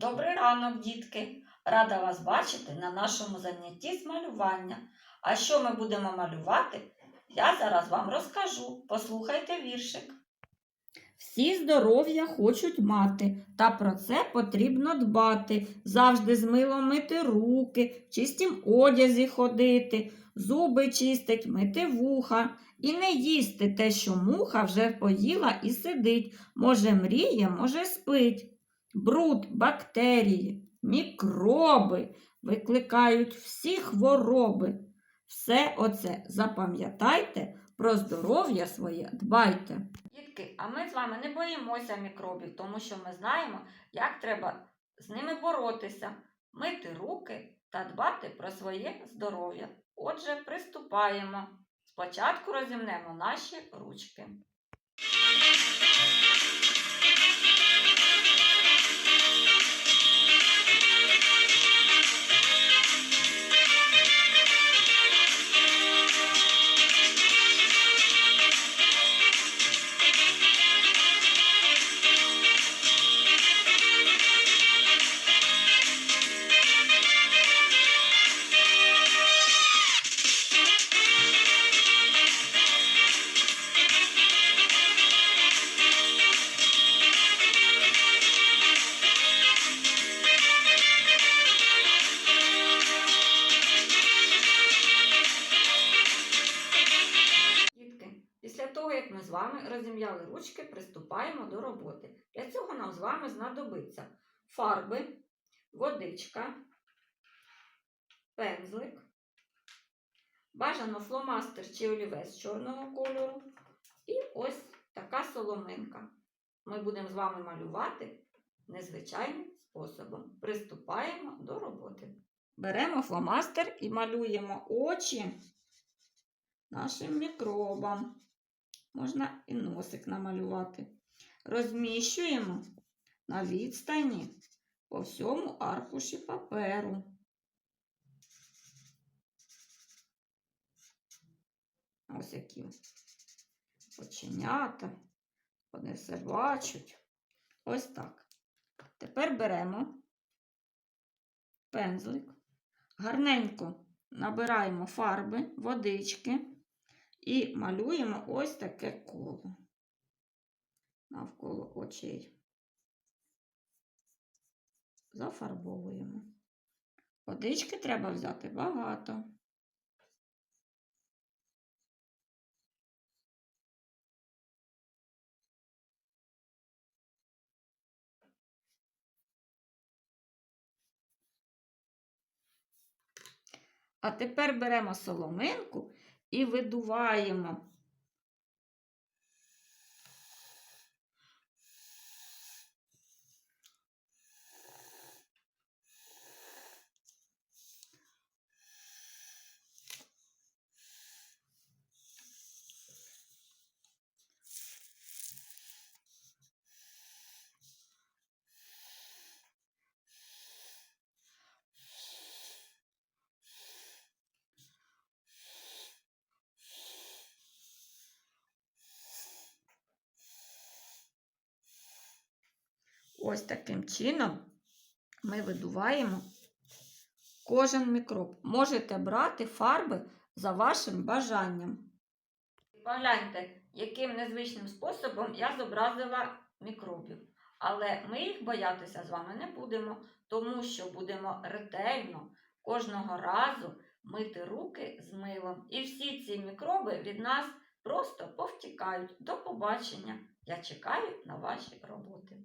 Добрий ранок, дітки! Рада вас бачити на нашому занятті з малювання. А що ми будемо малювати, я зараз вам розкажу. Послухайте віршик. Всі здоров'я хочуть мати, та про це потрібно дбати. Завжди з милом мити руки, в чистім одязі ходити, зуби чистить, мити вуха. І не їсти те, що муха вже поїла і сидить. Може, мріє, може, спить. Бруд, бактерії, мікроби викликають всі хвороби. Все оце запам'ятайте, про здоров'я своє дбайте. Дітки, а ми з вами не боїмося мікробів, тому що ми знаємо, як треба з ними боротися, мити руки та дбати про своє здоров'я. Отже, приступаємо. Спочатку розімнемо наші ручки. Вами розім'яли ручки, приступаємо до роботи. Для цього нам з вами знадобиться фарби, водичка, пензлик, бажано фломастер чи олівець чорного кольору і ось така соломинка. Ми будемо з вами малювати незвичайним способом. Приступаємо до роботи. Беремо фломастер і малюємо очі нашим мікробам. Можна і носик намалювати. Розміщуємо на відстані по всьому аркуші паперу. Ось які оченята. Вони все бачать. Ось так. Тепер беремо пензлик, гарненько набираємо фарби, водички і малюємо ось таке коло навколо очей. Зафарбовуємо. Водички треба взяти багато. А тепер беремо соломинку і видуваємо. Ось таким чином ми видуваємо кожен мікроб. Можете брати фарби за вашим бажанням. Погляньте, яким незвичним способом я зобразила мікробів. Але ми їх боятися з вами не будемо, тому що будемо ретельно кожного разу мити руки з милом. І всі ці мікроби від нас просто повтікають. До побачення! Я чекаю на ваші роботи.